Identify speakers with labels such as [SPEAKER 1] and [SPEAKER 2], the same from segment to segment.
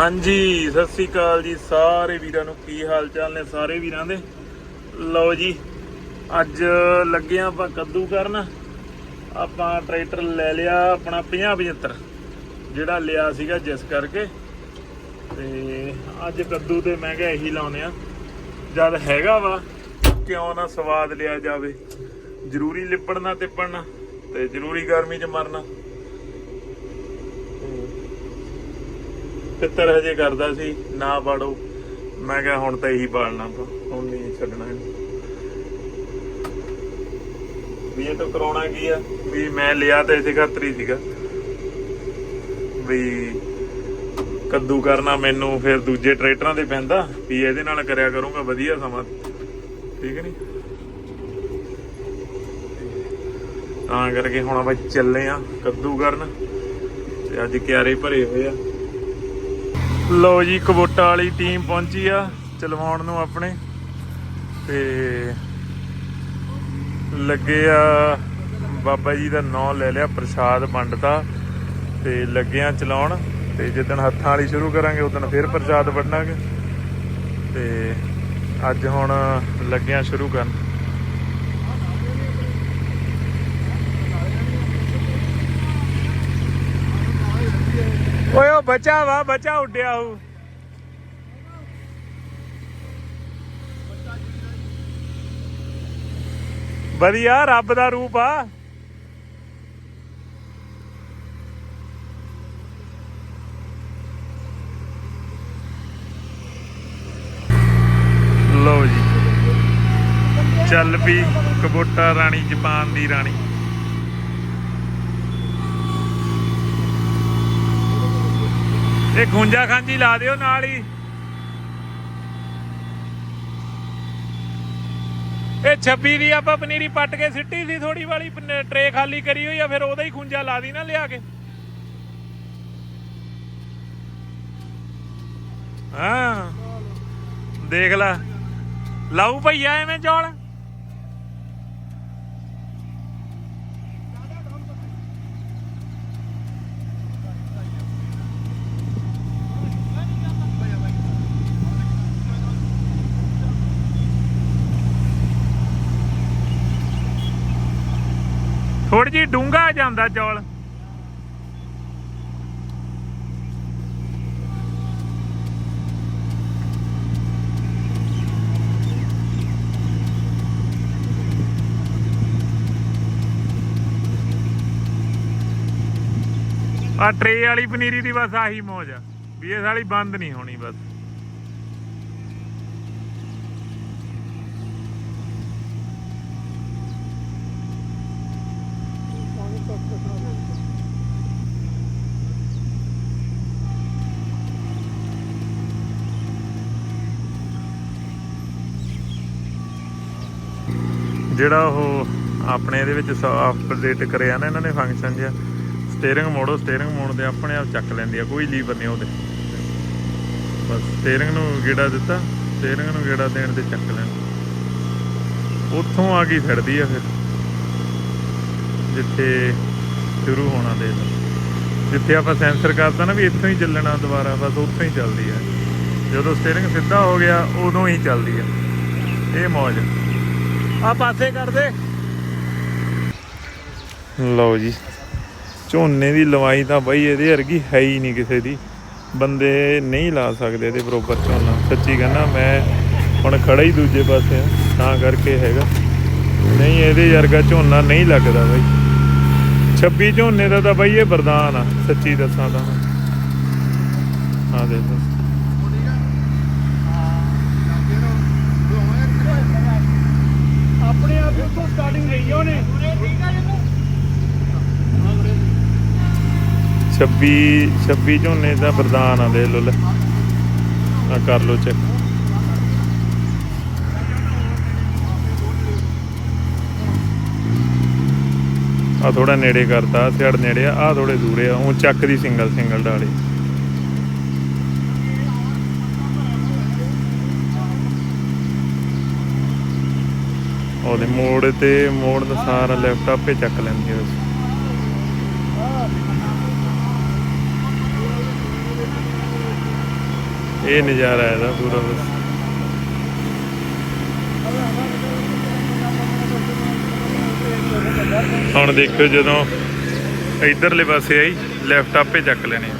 [SPEAKER 1] ਹਾਂਜੀ, ਸਤਿ ਸ੍ਰੀ ਅਕਾਲ ਜੀ ਸਾਰੇ ਵੀਰਾਂ ਨੂੰ। ਕੀ ਹਾਲ ਚਾਲ ਨੇ ਸਾਰੇ ਵੀਰਾਂ ਦੇ? ਲਓ ਜੀ, ਅੱਜ ਲੱਗੇ ਆਂ ਆਪਾਂ ਕੱਦੂ ਕਰਨ ਆਪਾਂ ਟਰੈਕਟਰ ਲੈ ਲਿਆ ਆਪਣਾ 50 75 ਜਿਹੜਾ ਲਿਆ ਸੀਗਾ ਜਿਸ ਕਰਕੇ। ਤੇ ਅੱਜ ਕੱਦੂ ਤੇ ਮੈਂ ਕਿਹਾ ਇਹੀ ਲਾਉਨੇ ਆ। ਜਦ ਹੈਗਾ ਵਾ, ਕਿਉਂ ਨਾ ਸਵਾਦ ਲਿਆ ਜਾਵੇ। ਜ਼ਰੂਰੀ ਲਿਪੜਨਾ ਤਿੱਪੜਨਾ ਤੇ ਜ਼ਰੂਰੀ ਗਰਮੀ 'ਚ ਮਰਨਾ। ਤਿੱਤਰ ਹਜੇ ਕਰਦਾ ਸੀ, ਨਾ ਪਾੜੋ। ਮੈਂ ਕਿਹਾ ਹੁਣ ਤਾਂ ਇਹੀ ਪਾਲਣਾ ਆਪਾਂ, ਹੁਣ ਨਹੀਂ ਛੱਡਣਾ ਇਹਨੂੰ। ਵੀ ਇਹ ਤਾਂ ਕਰਾਉਣਾ ਕੀ ਆ? ਵੀ ਮੈਂ ਲਿਆ ਤਾਂ ਇਸੇ ਖਾਤਰ ਸੀਗਾ। ਵੀ ਕੱਦੂ ਕਰਨਾ ਮੈਨੂੰ, ਫਿਰ ਦੂਜੇ ਟਰੈਕਟਰਾਂ ਤੇ ਪੈਂਦਾ, ਵੀ ਇਹਦੇ ਨਾਲ ਕਰਿਆ ਕਰੂੰਗਾ, ਵਧੀਆ ਸਮਾਂ। ਠੀਕ ਨਹੀਂ ਤਾਂ ਕਰਕੇ ਹੁਣ ਆਪਾਂ ਚੱਲੇ ਆ ਕੱਦੂ ਕਰਨ, ਤੇ ਅੱਜ ਕਿਆਰੇ ਭਰੇ ਹੋਏ ਆ। ਲੋ ਜੀ, ਕਬੋਟਾ ਵਾਲੀ ਟੀਮ ਪਹੁੰਚੀ ਆ, ਚਲਵਾਉਣ ਨੂੰ ਆਪਣੇ। ਤੇ ਲੱਗੇ ਆ, ਬਾਬਾ ਜੀ ਦਾ ਨਾਮ ਲੈ ਲਿਆ, ਪ੍ਰਸ਼ਾਦ ਵੰਡਤਾ। ਤੇ ਲੱਗੇ ਆ ਚਲਾਉਣ, ਤੇ ਜਿੱਦਣ ਹੱਥਾਂ ਵਾਲੀ ਸ਼ੁਰੂ ਕਰਾਂਗੇ, ਉਦੋਂ ਫਿਰ ਪ੍ਰਸ਼ਾਦ ਵੰਡਾਂਗੇ। ਤੇ ਅੱਜ ਹੁਣ ਲੱਗਿਆ ਸ਼ੁਰੂ ਕਰਨ ਓਏ ਉਹ ਬੱਚਾ ਵਾ ਬੱਚਾ ਉੱਡਿਆ ਹੂ ਵਧੀਆ, ਰੱਬ ਦਾ ਰੂਪ ਆ। ਲਓ ਜੀ। ਚੱਲ ਪਈ ਕਬੋਟਾ ਰਾਣੀ, ਜਾਪਾਨ ਦੀ ਰਾਣੀ। ਇਹ ਗੁੰਜਾ ਖਾਂਜੀ ਲਾ ਦਿਓ ਨਾਲ ਹੀ। ਇਹ 26 ਦੀ ਆਪਾਂ ਪਨੀਰੀ ਪੱਟ ਕੇ ਸਿੱਟੀ ਸੀ ਥੋੜੀ ਵਾਲੀ ਟਰੇ ਖਾਲੀ ਕਰੀ ਹੋਈ ਆ, ਫਿਰ ਉਹਦਾ ਹੀ ਖੁੰਜਾ ਲਾ ਦੀ ਨਾ ਲਿਆ ਕੇ। ਹਾਂ। ਦੇਖ ਲੈ। ਲਾਉ ਭਈਆ ਐਵੇਂ ਚੌਲ? ਥੋੜੀ ਜੀ ਡੂੰਗਾ ਜਾਂਦਾ ਚੌਲ। ਆ ਟਰੇ ਵਾਲੀ ਪਨੀਰੀ ਦੀ ਬਸ ਆਹੀ ਮੌਜ ਆ, ਵੀ ਇਹ ਸਾਲੀ ਬੰਦ ਨਹੀਂ ਹੋਣੀ ਬਸ। ਜਿਹੜਾ ਉਹ ਆਪਣੇ ਇਹਦੇ ਵਿੱਚ ਅਪਡੇਟ ਕਰਿਆ ਨਾ ਇਹਨਾਂ ਨੇ ਫੰਕਸ਼ਨ ਜਿਹਾ ਸਟੀਅਰਿੰਗ ਮੋੜੋ ਸਟੀਅਰਿੰਗ ਮੋੜ ਦੇ ਆਪਣੇ ਆਪ ਚੱਕ ਲੈਂਦੀ ਆ, ਕੋਈ ਲੀਵਰ ਨਹੀਂ ਉਹਦੇ। ਬਸ ਸਟੀਅਰਿੰਗ ਨੂੰ ਗੇੜਾ ਦਿੱਤਾ ਸਟੀਅਰਿੰਗ ਨੂੰ ਗੇੜਾ ਦੇਣ ਤੇ ਚੱਕ ਲੈਣ। ਉੱਥੋਂ ਆ ਗਈ ਫਿਰਦੀ ਆ ਫਿਰ, ਜਿੱਥੇ ਸ਼ੁਰੂ ਹੋਣਾ ਦੇ ਜਿੱਥੇ ਆਪਾਂ ਸੈਂਸਰ ਕਰਤਾ ਨਾ ਵੀ ਇੱਥੋਂ ਹੀ ਚੱਲਣਾ ਦੁਬਾਰਾ, ਬਸ ਉੱਥੋਂ ਹੀ ਚੱਲਦੀ ਆ। ਜਦੋਂ ਸਟੀਅਰਿੰਗ ਸਿੱਧਾ ਹੋ ਗਿਆ, ਉਦੋਂ ਹੀ ਚੱਲਦੀ ਆ। ਇਹ ਮੌਜ। ਆ ਪਾਸੇ ਕਰ ਦੇ। ਲਓ ਜੀ, ਝੋਨੇ ਦੀ ਲਵਾਈ ਤਾਂ ਬਈ ਇਹਦੇ ਵਰਗੀ ਹੈ ਹੀ ਨਹੀਂ ਕਿਸੇ ਦੀ। ਬੰਦੇ ਨਹੀਂ ਲਾ ਸਕਦੇ ਇਹਦੇ ਬਰੋਬਰ ਝੋਨਾ। ਸੱਚੀ ਕਹਿੰਦਾ ਮੈਂ ਹੁਣ ਖੜਾ ਹੀ ਦੂਜੇ ਪਾਸੇ ਆ, ਤਾਂ ਕਰਕੇ ਹੈਗਾ। ਨਹੀਂ, ਇਹਦੇ ਵਰਗਾ ਝੋਨਾ ਨਹੀਂ ਲੱਗਦਾ ਬਈ। 26 ਝੋਨੇ ਦਾ ਤਾਂ ਬਈ ਇਹ ਵਰਦਾਨ ਆ, ਸੱਚੀ ਦੱਸਾਂ ਤਾਂ ਆ ਦੇਖ ਲਓ
[SPEAKER 2] ਆਪਣੇ ਆਪ ਹੀ ਉੱਥੋਂ ਸਟਾਰਟਿੰਗ ਲਈ ਉਹਨੇ।
[SPEAKER 1] 26 26 ਝੋਨੇ ਦਾ ਵਰਦਾਨ ਆ ਦੇ ਲੋ ਲੈ। ਆ ਕਰ ਲੋ ਚੈੱਕ ਆ ਥੋੜਾ ਨੇੜੇ ਕਰਤਾ, ਸਿਆੜ ਨੇੜੇ ਆ, ਆਹ ਥੋੜੇ ਦੂਰੇ ਆ, ਉਹ ਚੱਕ ਦੀ ਸਿੰਗਲ ਸਿੰਗਲ ਡਾਲੇ। ਉਹਦੇ ਮੋੜ ਤੇ ਮੋੜ ਦਾ ਸਾਰਾ ਲੈਫਟ ਆਪੇ ਚੱਕ ਲੈਂਦੀ ਹੈ ਇਹ ਨਜ਼ਾਰਾ ਹੈ ਦਾ ਪੂਰਾ ਬਸ। ਹੁਣ ਦੇਖੋ ਜਦੋਂ ਇਧਰਲੇ ਪਾਸੇ ਆਈ ਲੈਫਟ ਆਪੇ ਚੱਕ ਲੈਣੇ ਆ।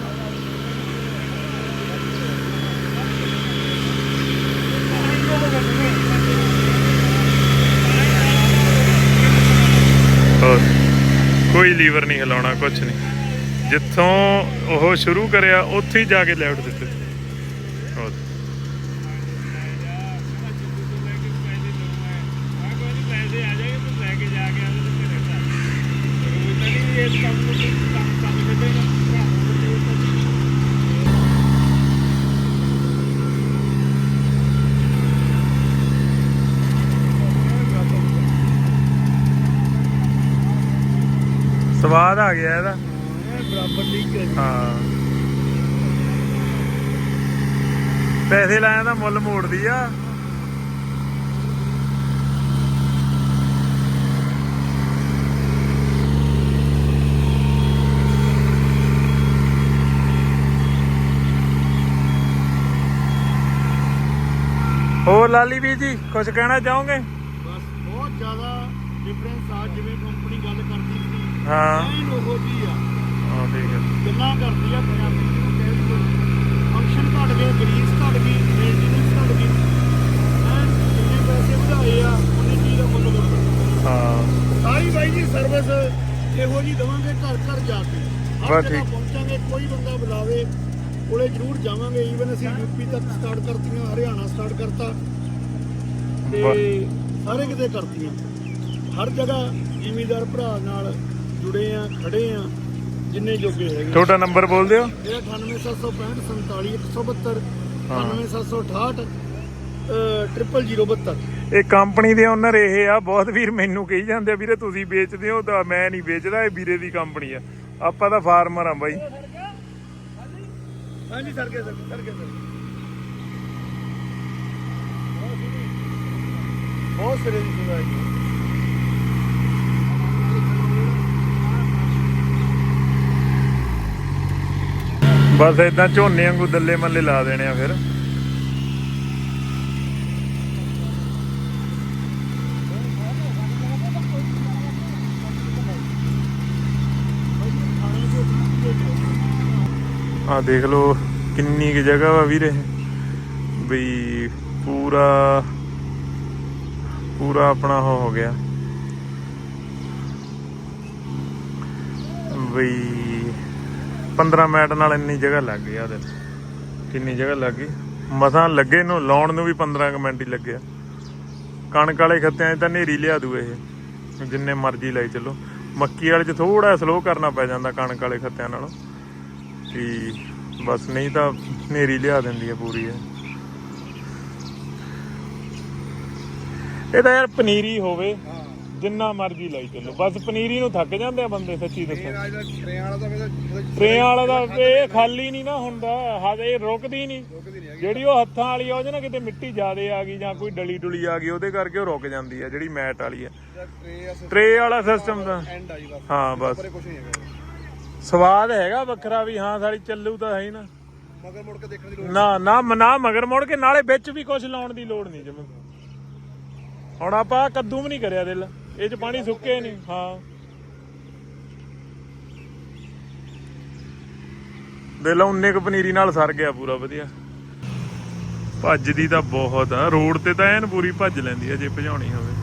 [SPEAKER 1] ਹੋਰ ਕੋਈ ਲੀਵਰ ਨਹੀਂ ਹਿਲਾਉਣਾ ਕੁਝ ਨਹੀਂ। ਜਿੱਥੋਂ ਉਹ ਸ਼ੁਰੂ ਕਰਿਆ, ਉੱਥੇ ਹੀ ਜਾ ਕੇ ਲੈਫਟ ਦਿੱਤੇ। ਹੋਰ। ਸਵਾਦ ਆ ਗਿਆ ਇਹਦਾ।
[SPEAKER 2] ਬਰਾਬਰ ਠੀਕ ਹੈ
[SPEAKER 1] ਹਾਂ। ਪੈਸੇ ਲਾਇਆ ਤਾਂ ਮੁੱਲ ਮੋੜਦੀ ਆ। ਹੋਰ ਲਾਲੀ ਵੀ ਜੀ ਕੁਝ ਕਹਿਣਾ ਚਾਹੋਗੇ?
[SPEAKER 2] ਬਸ ਬਹੁਤ ਜ਼ਿਆਦਾ ਡਿਫਰੈਂਸ ਆ ਜਿਵੇਂ ਕੰਪਨੀ ਗੱਲ ਕਰਦੀ ਸੀ
[SPEAKER 1] ਹਾਂ।
[SPEAKER 2] ਐਨ ਉਹੋ ਜੀ ਆ
[SPEAKER 1] ਹਾਂ ਠੀਕ ਹੈ।
[SPEAKER 2] ਗੱਲਾਂ ਕਰਦੀ ਆ ਪੰਜਾਬੀ ਨੂੰ ਕਹਿ ਵੀ ਕੋਈ ਫੰਕਸ਼ਨ ਘਟ ਗਏ ਗਰੀਸ ਘਟ ਗਈ ਮੇਨਟੇਨੈਂਸ ਘਟ ਗਈ। ਹੈਂ ਜਿੰਨੇ ਪੈਸੇ ਵਧਾਏ ਆ ਉਹਨੇ ਚੀਜ਼ ਦਾ ਮੁੱਲ ਵਧਦਾ
[SPEAKER 1] ਹਾਂ।
[SPEAKER 2] ਸਾਰੀ ਬਾਈ ਜੀ ਸਰਵਿਸ ਇਹੋ ਜੀ ਦਵਾਂਗੇ ਘਰ ਘਰ ਜਾ ਕੇ। ਹਰ
[SPEAKER 1] ਬਸ
[SPEAKER 2] ਜਗ੍ਹਾ
[SPEAKER 1] ਠੀਕ।
[SPEAKER 2] ਪਹੁੰਚਾਂਗੇ ਕੋਈ ਬੰਦਾ ਬੁਲਾਵੇ ਕੋਲੇ ਜ਼ਰੂਰ ਜਾਵਾਂਗੇ। ਈਵਨ ਅਸੀਂ ਯੂਪੀ ਤੱਕ ਸਟਾਰਟ ਕਰਤੀਆਂ ਹਰਿਆਣਾ ਸਟਾਰਟ ਕਰਤਾ। ਤੇ ਸਾਰੇ ਕਿਤੇ ਕਰਤੀਆਂ। ਹਰ ਜਗ੍ਹਾ ਜ਼ਿਮੀਦਾਰ ਭਰਾ ਨਾਲ ਜੁੜੇ ਆ ਖੜੇ ਆ ਜਿੰਨੇ ਜੋਗੇ ਹੈਗੇ
[SPEAKER 1] ਤੁਹਾਡਾ ਨੰਬਰ ਬੋਲ ਦਿਓ।
[SPEAKER 2] ਇਹ 98765 47172
[SPEAKER 1] ਹਾਂ।
[SPEAKER 2] 98768 ਟ੍ਰਿਪਲ 072
[SPEAKER 1] ਇਹ ਕੰਪਨੀ ਦੇ ਓਨਰ ਇਹ ਆ ਬਹੁਤ ਵੀਰ ਮੈਨੂੰ ਕਹੀ ਜਾਂਦੇ ਵੀਰੇ ਤੁਸੀਂ ਵੇਚਦੇ ਹੋ ਤਾਂ ਮੈਂ ਨਹੀਂ ਵੇਚਦਾ ਇਹ ਵੀਰੇ ਦੀ ਕੰਪਨੀ ਆ। ਆਪਾਂ ਤਾਂ ਫਾਰਮਰ ਆ ਬਾਈ।
[SPEAKER 2] ਹਾਂਜੀ ਸਰ ਕੇ ਸਰ ਸਰ ਕੇ ਸਰ ਬਹੁਤ ਸਿਰੇ ਦੀ ਸੁਣਾ
[SPEAKER 1] ਬਸ ਇਦਾਂ ਝੋਨੇ ਵਾਂਗੂ ਦੱਲੇ ਮੱਲੇ ਲਾ ਦੇਣੇ ਆ ਫਿਰ। ਆ ਦੇਖ ਲਓ ਕਿੰਨੀ ਕੁ ਜਗ੍ਹਾ ਵਾ ਵੀਰੇ। ਬਈ ਪੂਰਾ ਪੂਰਾ ਆਪਣਾ ਉਹ ਹੋ ਗਿਆ। ਬਈ 15 ਮਿੰਟ ਨਾਲ ਇੰਨੀ ਜਗ੍ਹਾ ਲੱਗ ਗਈ ਆ ਕਿੰਨੀ ਜਗ੍ਹਾ ਲੱਗ ਗਈ। ਮਸਾਂ ਲੱਗੇ ਨੂੰ, ਲਾਉਣ ਨੂੰ ਵੀ 15 ਮਿੰਟ ਹੀ ਲੱਗਿਆ। ਕਣਕ ਵਾਲੇ ਖੱਤਿਆਂ 'ਚ ਤਾਂ ਨੇਰੀ ਲਿਆ ਦੂ ਇਹ। ਜਿੰਨੇ ਮਰਜ਼ੀ ਲਾਈ ਚੱਲੋ। ਮੱਕੀ ਵਾਲੇ 'ਚ ਥੋੜਾ ਸਲੋ ਕਰਨਾ ਪੈ ਜਾਂਦਾ ਕਣਕ ਵਾਲੇ ਖੱਤਿਆਂ ਨਾਲੋਂ। ਕਿ ਬਸ ਨਹੀਂ ਤਾਂ ਨੇਰੀ ਲਿਆ ਦਿੰਦੀ ਹੈ ਪੂਰੀ ਹੈ ਇਹ ਤਾਂ ਯਾਰ ਪਨੀਰੀ ਹੋਵੇ। ਜਿੰਨਾ ਮਰਜ਼ੀ ਲਾਈ ਚੱਲੋ। ਬਸ ਪਨੀਰੀ ਨੂੰ ਥੱਕ ਜਾਂਦੇ ਆ ਬੰਦੇ ਸੱਚੀ ਦੱਸੋ।
[SPEAKER 2] ਟ੍ਰੇਨ ਵਾਲਾ ਤਾਂ ਮੇਰਾ
[SPEAKER 1] ਟਰੇਨ ਵਾਲਾ ਦਾ ਇਹ ਖਾਲੀ ਨਹੀਂ ਨਾ ਹੁੰਦਾ ਹਜੇ ਇਹ ਰੁਕਦੀ ਨਹੀਂ। ਜਿਹੜੀ ਉਹ ਹੱਥਾਂ ਵਾਲੀ ਆ ਉਹਦੇ ਨਾਲ ਕਿਤੇ ਮਿੱਟੀ ਜ਼ਿਆਦੇ ਆ ਗਈ ਜਾਂ ਕੋਈ ਡਲੀ ਡੁਲੀ ਆ ਗਈ ਉਹਦੇ ਕਰਕੇ ਉਹ ਰੁਕ ਜਾਂਦੀ ਆ ਜਿਹੜੀ ਮੈਟ ਵਾਲੀ ਆ। ਟਰੇ ਵਾਲਾ ਸਿਸਟਮ ਦਾ ਹਾਂ ਬਸ। ਸਵਾਦ ਹੈਗਾ ਵੱਖਰਾ ਵੀ ਹਾਂ ਸਾਡੀ ਚੱਲੂ ਤਾਂ ਹੈ ਹੀ ਨਾ।
[SPEAKER 2] ਮਗਰ ਮੁੜ ਕੇ ਦੇਖਣ ਦੀ ਲੋੜ
[SPEAKER 1] ਨਾ ਨਾ ਨਾ ਮਗਰ ਮੋੜ ਕੇ ਨਾਲੇ ਵਿੱਚ ਵੀ ਕੁਝ ਲਾਉਣ ਦੀ ਲੋੜ ਨਹੀਂ ਜਿਵੇਂ ਹੁਣ ਆਪਾਂ ਕੱਦੂ ਵੀ ਨਹੀਂ ਕਰਿਆ ਦਿਲ। ਇਹ ਚ ਪਾਣੀ ਸੁੱਕੇ ਨਹੀਂ ਹਾਂ। ਦਿਲ ਉਨੇ ਕੁ ਪਨੀਰੀ ਨਾਲ ਸਰ ਗਿਆ ਪੂਰਾ, ਵਧੀਆ। ਭੱਜਦੀ ਤਾਂ ਬਹੁਤ ਆ। ਰੋਡ ਤੇ ਤਾਂ ਐਨ ਪੂਰੀ ਭੱਜ ਲੈਂਦੀ ਆ, ਜੇ ਭਜਾਉਣੀ ਹੋਵੇ।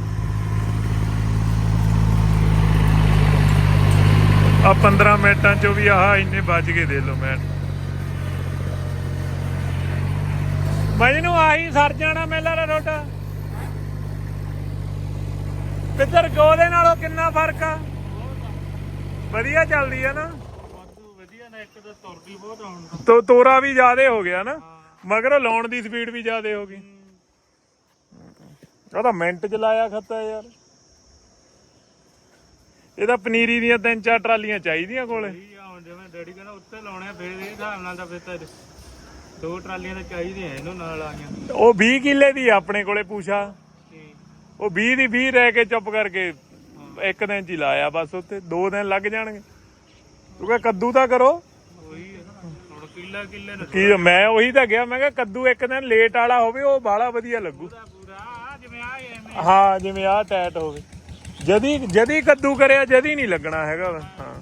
[SPEAKER 1] ਆ 15 ਮਿੰਟਾਂ ਚੋਂ ਵੀ ਆਹ ਇੰਨੇ ਵੱਜ ਗਏ ਦੇ ਲੋ ਮੈਂ। ਮੈਨੂੰ ਆਹੀ ਸਰ ਜਾਣਾ ਮੇਲਾ ਪਿੱਤਰ ਗੋਦੇ ਨਾਲੋਂ ਕਿੰਨਾ ਫ਼ਰਕ ਆ? ਵਧੀਆ ਚੱਲਦੀ ਆ ਨਾ।
[SPEAKER 2] ਵਧੀਆ ਨਾ ਇੱਕ ਤਾਂ ਤੁਰਦੀ ਬਹੁਤ ਆਉਣ
[SPEAKER 1] ਤੋ। ਤੋਰਾ ਵੀ ਜ਼ਿਆਦੇ ਹੋ ਗਿਆ ਨਾ। ਮਗਰ ਲਾਉਣ ਦੀ ਸਪੀਡ ਵੀ ਜ਼ਿਆਦੇ ਹੋ ਗਈ। ਉਹ ਤਾਂ ਮਿੰਟ ਚ ਲਾਇਆ ਖੱਤਾ ਯਾਰ। ਇਹਦਾ ਪਨੀਰੀ ਦੀਆਂ ਤਿੰਨ ਚਾਰ ਟਰਾਲੀਆਂ ਚਾਹੀਦੀਆਂ ਕੋਲੇ।
[SPEAKER 2] ਆ ਹੁਣ ਜਿਵੇਂ ਡੈਡੀ ਕਹਿੰਦਾ ਉੱਤੇ ਲਾਉਣੇ ਆ ਫਿਰ ਇਹ ਹਿਸਾਬ ਨਾਲ ਤਾਂ ਫਿਰ ਤਾਂ ਦੋ ਟਰਾਲੀਆਂ ਤਾਂ ਚਾਹੀਦੀਆਂ ਇਹਨੂੰ ਨਾਲ ਆਈਆਂ
[SPEAKER 1] ਉਹ 20 ਕਿੱਲੇ ਦੀ ਆਪਣੇ ਕੋਲੇ ਪੂਛਾ। ਉਹ 20 ਦੀ 20 ਰਹਿ ਕੇ ਚੁੱਪ ਕਰਕੇ ਇੱਕ ਦਿਨ ਚ ਹੀ ਲਾਇਆ ਬਸ ਉੱਤੇ ਦੋ ਦਿਨ ਲੱਗ ਜਾਣਗੇ। ਤੂੰ ਕਹ ਕੱਦੂ ਤਾਂ ਕਰੋ।
[SPEAKER 2] ਉਹੀ ਹੈ ਨਾ ਹੁਣ
[SPEAKER 3] ਕਿੱਲਾ ਕਿੱਲੇ
[SPEAKER 1] ਕੀ ਮੈਂ ਉਹੀ ਤਾਂ ਗਿਆ, ਮੈਂ ਕਿਹਾ ਕੱਦੂ ਇੱਕ ਦਿਨ ਲੇਟ ਵਾਲਾ ਹੋਵੇ, ਉਹ ਬਾਹਲਾ ਵਧੀਆ ਲੱਗੂ।
[SPEAKER 3] ਪੂਰਾ ਜਿਵੇਂ ਆ
[SPEAKER 1] ਹਾਂ, ਜਿਵੇਂ ਆਹ ਟੈਟ ਹੋਵੇ। ਜਦੀ ਜਦੀ ਕੱਦੂ ਕਰਿਆ, ਜਦੀ ਨਹੀਂ ਲੱਗਣਾ ਹੈਗਾ। ਹਾਂ।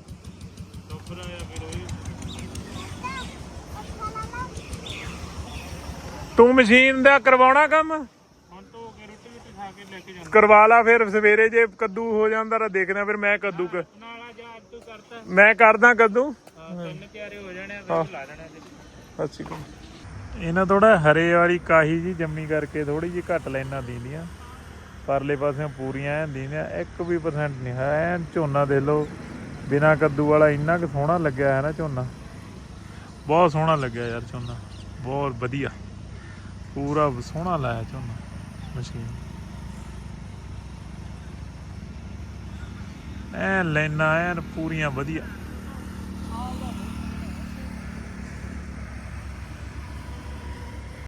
[SPEAKER 1] ਤੂੰ ਮਸ਼ੀਨ ਦਾ ਕਰਵਾਉਣਾ ਕੰਮ
[SPEAKER 3] ਹੁਣ ਤੋਂ ਕੇ ਰੋਟੀ ਰੋਟੀ ਖਾ ਕੇ ਲੈ ਕੇ ਜਾਣਾ
[SPEAKER 1] ਕਰਵਾ ਲਾ ਫਿਰ ਸਵੇਰੇ ਜੇ ਕੱਦੂ ਹੋ ਜਾਂਦਾ ਤਾਂ ਦੇਖਦੇ ਆ ਫਿਰ ਮੈਂ ਕੱਦੂ ਕ-
[SPEAKER 3] ਨਾਲਾ ਜਾ ਤੂੰ ਕਰਤਾ
[SPEAKER 1] ਮੈਂ ਕਰਦਾ ਕੱਦੂ?
[SPEAKER 3] ਹਾਂ। ਤਿੰਨ ਤਿਆਰੇ ਹੋ ਜਾਣੇ ਆ ਫਿਰ ਲਾ ਦੇਣਾ ਤੇ
[SPEAKER 1] ਅੱਛੀ ਇਹਨਾਂ ਥੋੜਾ ਹਰੇ ਵਾਲੀ ਕਾਹੀ ਜੀ ਜੰਮੀ ਕਰਕੇ ਥੋੜੀ ਜੀ ਘੱਟ ਲਾਈਨਾਂ ਦਿੰਦੀਆਂ ਪਰਲੇ ਪਾਸਿਓਂ ਪੂਰੀਆਂ ਐਨ ਦਿੰਦੀਆਂ 1% ਨਹੀਂ ਹੈ। ਐਨ ਝੋਨਾ ਦੇ ਲੋ ਬਿਨਾ ਕੱਦੂ ਵਾਲਾ ਇੰਨਾ ਕੁ ਸੋਹਣਾ ਲੱਗਿਆ ਹੈ ਨਾ ਝੋਨਾ। ਬਹੁਤ ਸੋਹਣਾ ਲੱਗਿਆ ਯਾਰ ਝੋਨਾ। ਬਹੁਤ ਵਧੀਆ। ਪੂਰਾ ਸੋਹਣਾ ਲਾਇਆ ਝੋਨਾ ਮਸ਼ੀਨ। ਐ ਲੈਣਾ ਐਨ ਪੂਰੀਆਂ ਵਧੀਆ।